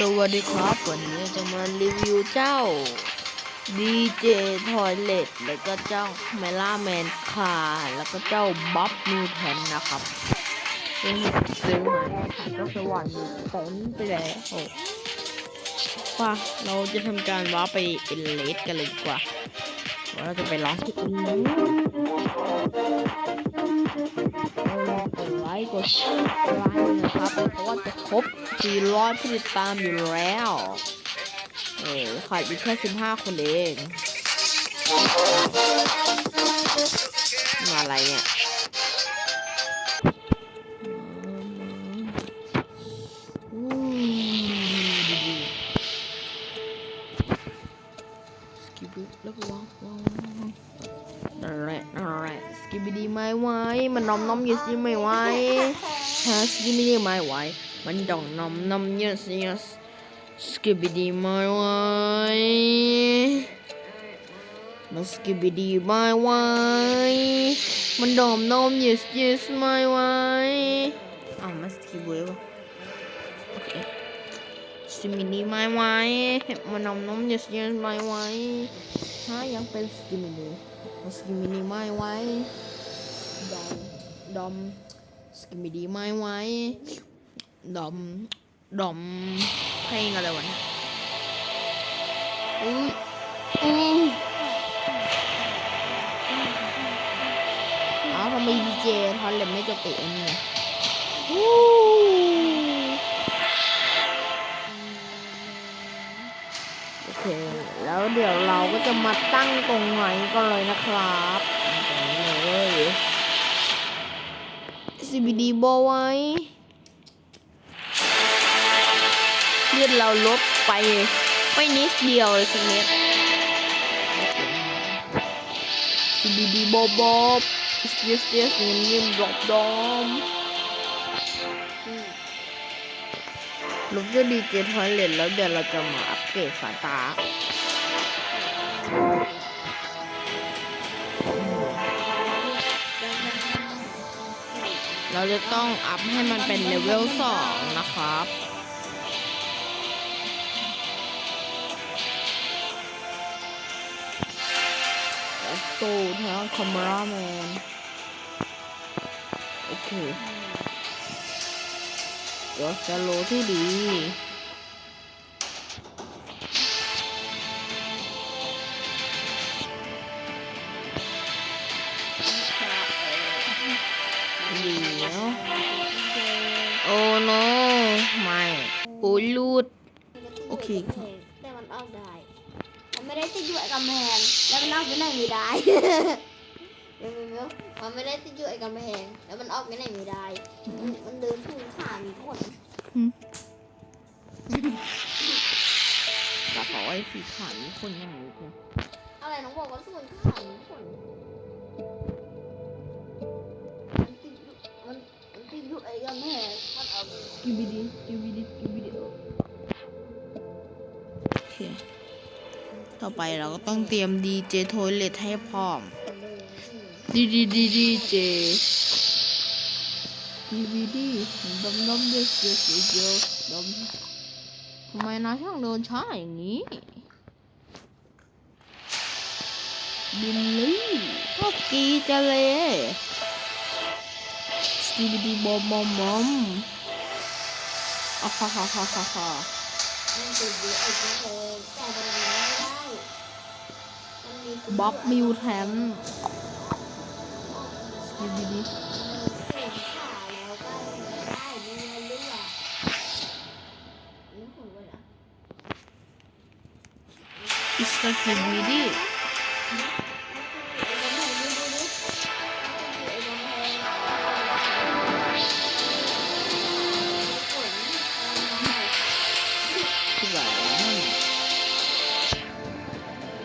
สวัสดีครับ วันนี้จะมารีวิวเจ้า DJ Toilet แล้วก็เจ้า m e l a m a n คาแล้วก็เจ้าบ๊อบมิวแทนนะครับซึ่งซื้อมาขายก็สวรรค์เต็มไปแล้วโอ้ว่าเราจะทำการว้าร์ปไปเอเลสกันเลยดีกว่า ว่าเราจะไปร้องที่อื่น เรากดไลค์กดไลค์นะครับ เพราะว่าจะครบ400ผู้ติดตามอยู่แล้ว เออขาดอีกแค่ 15 คนเองมาอะไรเนี่ยสกิปแล้วก็วางวาง สกิปปี้ดีไม่ไหวมันน้อมน้อมยืดยืดไม่ไหวฮะสกิปปี้ดีไม่ไหวมันต้องน้อมน้อมยืดยืดสกิปปี้ดีไม่ไหวมันสกิปปี้ดีไม่ไหวมันดอมน้อมยืดยืดไม่ไหวอ้าวมันสกิปปี้วะโอเคสกิมินีไม่ไหวมันนำนมเยสเยสไม่ไหวฮะยังเป็นสกิมินีสกิมินีไม่ไหว ดอมดอมสกิมินีไม่ไหวดอมดอมเพลงอะไรวะเนี่ยอุ้ยอุ้ยอ้าวทำไมดีเจทอนเล็บไม่จบติอันนี้เลยอู้โอเค แล้วเดี๋ยวเราก็จะมาตั้งตรงไหนก็เลยนะครับตรงนี้เลย CBD โบไว้ เลือดเราลดไปไม่นิดเดียวเลยสักนิด CBD โบบอบสเตียสเตียสเงินเงินดรอปดอมลบจะดีเจทอยเลทแล้วเดี๋ยวเราจะมาอัปเกรดสายตา เราจะต้องอัพให้มันเป็นเลเวลสองนะครับตูทางคอมราแมนโอเคก็สโลที่ดี โอเคแต่มันออกได้ มันไม่ได้ติดอยู่ไอ้กำแพง แล้วมันออกไปไหนไม่ได้เดี๋ยวมิวมันไม่ได้ติดอยู่ไอ้กำแพง แล้วมันออกไปไหนไม่ได้ มันมันเดินถูกขามีคนกระเป๋าไอ้สีขาวนี่คนยังรู้กูอะไรน้องบอกว่าส่วนขามีคนมันติดอยู่มันมันติดอยู่ไอ้กำแพงมันออกกิบิดี ต่อไปเราก็ต้องเตรียมดีเจโทเลตให้พร้อมดีดีดีดีเจดีวีดีดมดมเยสเยสเยสเยสดมทำไมนายช่างเดินช้าอย่างนี้บิลลี่ชอบกีจะเลยสกีบีดีบอมบอมบอมอะฮ่าฮ่าฮ่าฮ่าฮ่า บ็อกำแพงแต่มันไม่ได้มันมีบ๊อบมิวแทนสกีดีดีอิสตากินมีดี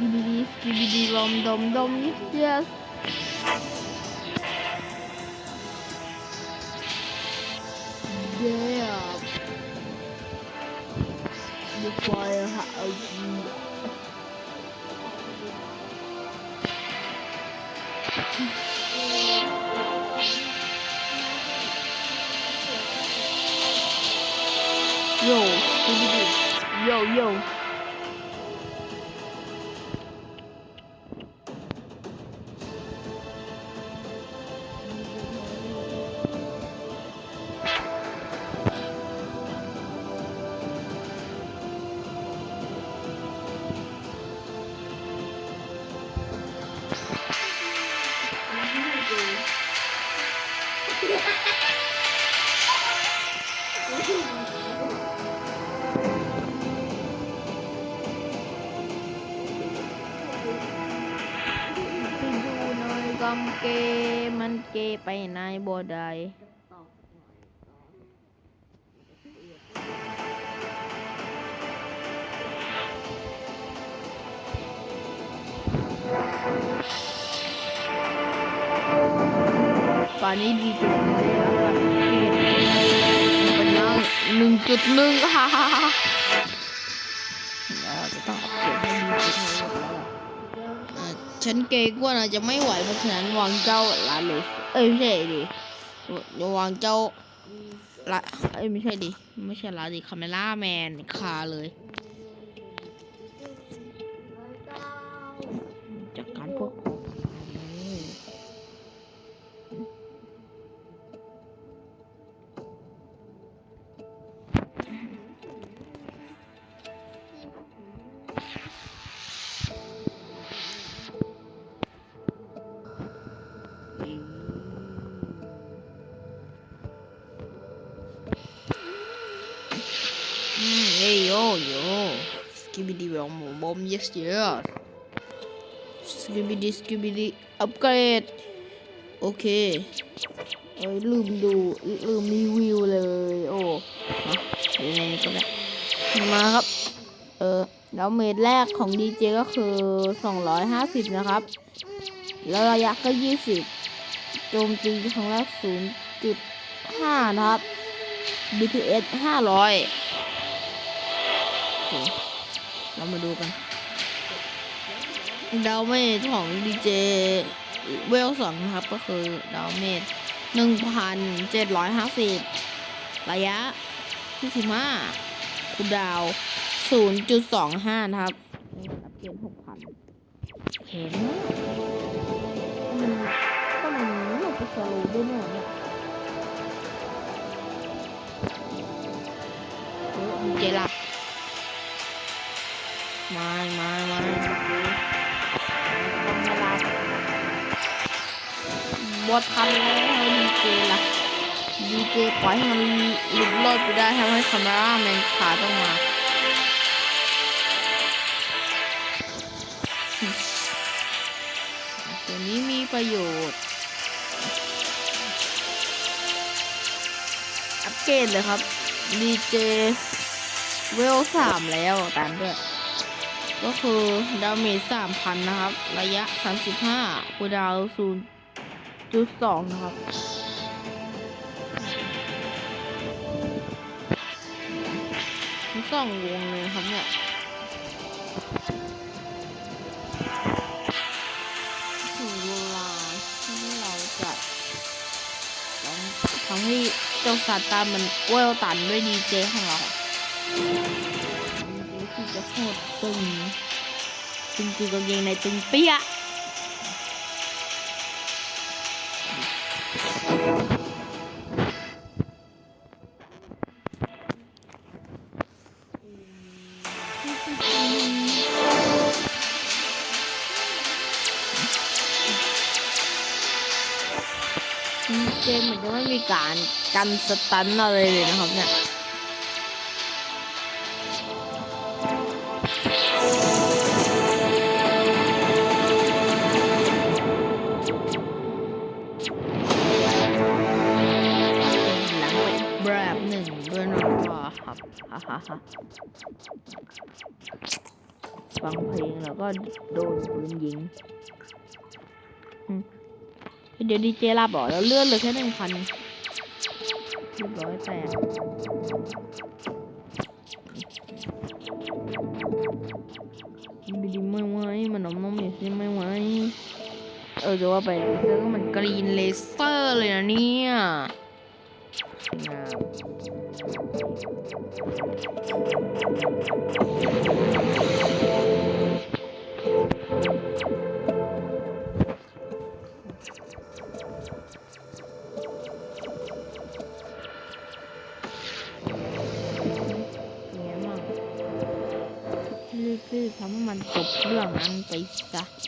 สกีบีดีสกีบีดีลมดมดมยิสเยส Yeah. The firehouse. Yo, Scooby-Doo. โกำเกมันเกไปไหนบ่ได้ตอนนี้ดีจุด จุดหนึ่งฮ่าฮ่าฮ่าเราจะต้องอัปเกรดให้ดีจุดนี้หมดแล้วล่ะฉันเกรงว่าเราจะไม่ไหวเพราะฉะนั้นวางเจ้าลาเลสเอ้ยไม่ใช่ดิวางเจ้าละเอ้ยไม่ใช่ดิไม่ใช่ลาดิคาเมล่าแมนคาเลยจากการพวก skibidi bom bom yes yes, skibidi skibidi upgrade โอเคเอ้ยลืมดูลืมรีวิวเลย โอ้ยู่ในนี้ก็ได้มาครับ เออแล้วเมตรแรกของดีเจก็คือ 250 นะครับ แล้วระยะก็ 20 โจมตีครั้งแรก 0.5 นะครับ DPS 500โอ เคเรามาดูกันดาวเมจของดีเจเวลสองนะครับก็คือดาวเมจหนึ่งพันเจ็ดร้อยห้าสิบระยะที่สิบห้าคูลดาวศูนย์จุดสองห้านะครับอัปเกรดหกพันเห็นมันก็มันหลบไปสโลว์ด้วยเนี่ยเนี่ยเออดีเจหลับ ไม่ไม่ไม่ต้องมาลาบดทันแล้วดีเจล่ะดีเจปล่อยให้มันหลุดรอดไปได้ทำให้คาเมราแมนขาต้องมาตัวนี้มีประโยชน์ อัปเกรดเลยครับดีเจเวลสามแล้วตามด้วย ก็คือดาเมจสามพันนะครับ ระยะสามสิบห้าคูดาวศูนย์จุดสองนะครับมีสองวงเลยครับเนี่ยถึงเวลาที่เราจะลองทำให้เจ้าซาตานมันเวลตันด้วยดีเจของเรา จะโคตรตึงตึงคือกางเกงในตึงเปี้ยะเกมเหมือนจะไม่มีการกันสตันอะไรเลยนะครับเนี่ย ฮ่าฮ่าฮ่าฟังเพลงแล้วก็โดนปืนยิงเดี๋ยวดีเจลาบอกแล้วเลื่อนเลยแค่หนึ่งพันเรียบร้อยแตกดีดีไม่ไหวมันน้องน้องมีสิไม่ไหวเออจะว่าไปเลเซอร์ก็มันกรีนเลเซอร์เลยนะเนี่ย สวยงามเป็นไ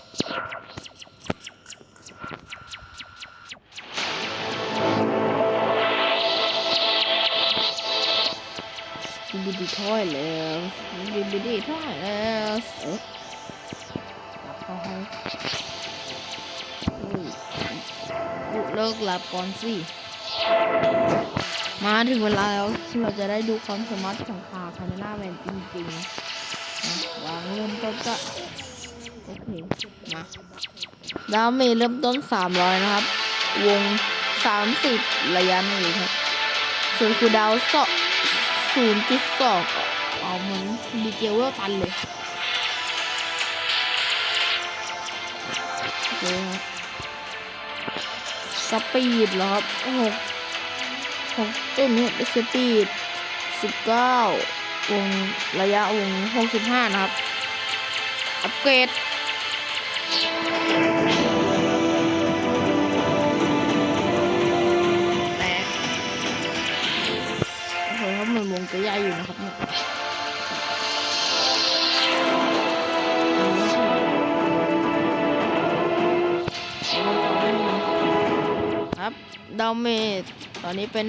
บิดีถ้อยแล้วเออหลับเข้าห้องอุ้ยเลิกหลับก่อนสิ มาถึงเวลาแล้วเราจะได้ดูความสามารถของคาคาเมล่าแมนจริงๆนะวางเริ่มต้นก็โอเคมาดาวเมจเริ่มต้น 300 นะครับ วง 30 ระยะหนึ่งครับส่วนคูดาวน์สศูนย์จุดส องเอาเหมือนดีเจเวลตันเลยโอเคครับสปีดเหรอครับหกหกเอ้ยไม่ใช่สปีดสิบเก้าวงระยะวงหกสิบห้านะครับ อัปเกรดแตกโอ้โหครับมันวงจะใหญ่อยู่นะครับเนี่ย ดาเมจตอนนี้เป็น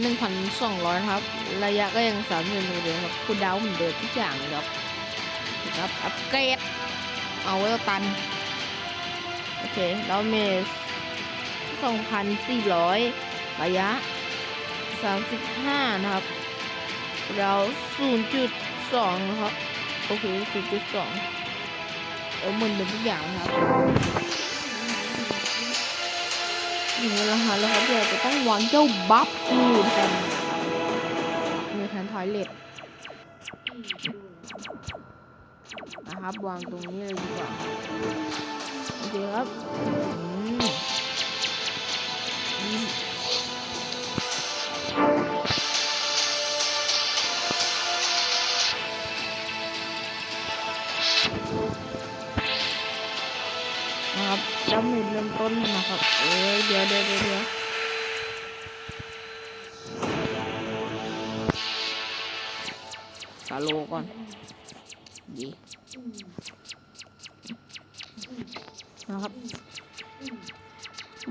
1,200 ครับ ระยะก็ยัง3ามสิบอยู่เลยครับคุณดาวเหมือนเดิมทุกอย่างเลยครับครับ อัปเกรด เอาไว้ตัน โอเคดาเมจ2,400 ระยะ 35 นะครับ เรา 0.2 นะครับ โอเค 0.2 เออเหมือนเดิมทุกอย่างครับ อย่างเวลาหาแล้วครับเดี๋ยวจะต้องวางเจ้าบัฟนี่แทนมีแทนทอยเล็ตนะครับวางตรงนี้เลยดีกว่าโอเคครับ นะครับ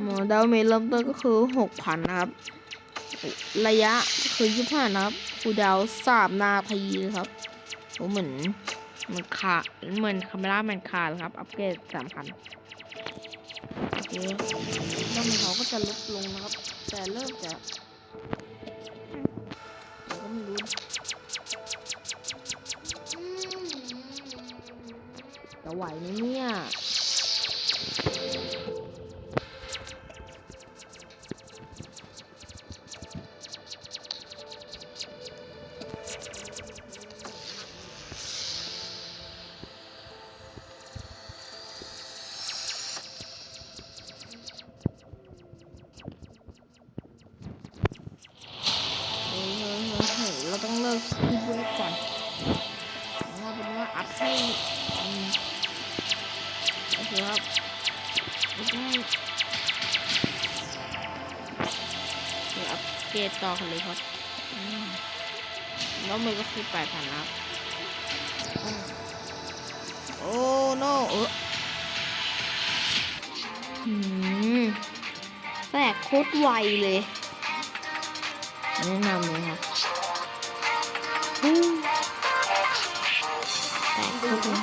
หมอดาวเมจเริ่มต้นก็คือหกพันนะครับ ระยะคือยี่ห้านะครับคูดาวสามนาทีครับโอ้เหมือนเหมือนขาเหมือนคาเมล่าแมนคาร์ครับ อัปเกรดสามพันโอเคดาเมจเขาก็จะลดลงนะครับ แต่เริ่มจะเราก็ไม่รู้จะไหวไหมเนี่ย เราต้องเลิกคิดไว้ก่อนเอาเป็นว่าอัพให้โอเคครับ เราต้องเดี๋ยวอัพเกรดต่อกันเลยครับอืมแล้วมันก็คือแปดพันนะครับ โอ้โนเออหืมแตกโคตรไวเลยแนะนำเลยครับอืมแต่ก็คือ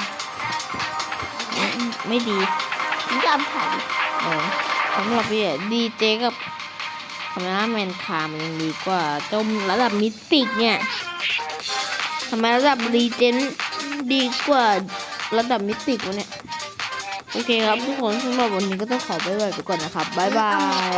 ไม่ไม่ดี จำผ่านเออสำหรับพี่ดีเจกับคาเมล่าแมนคามันยังดีกว่าจมระดับมิติกเนี่ยทำไมระดับรีเจนดีกว่าระดับมิติกวะเนี่ย โอเคครับทุกคนสำหรับวันนี้ก็ต้องขอไปไว้ไปก่อนนะครับ บ๊ายบาย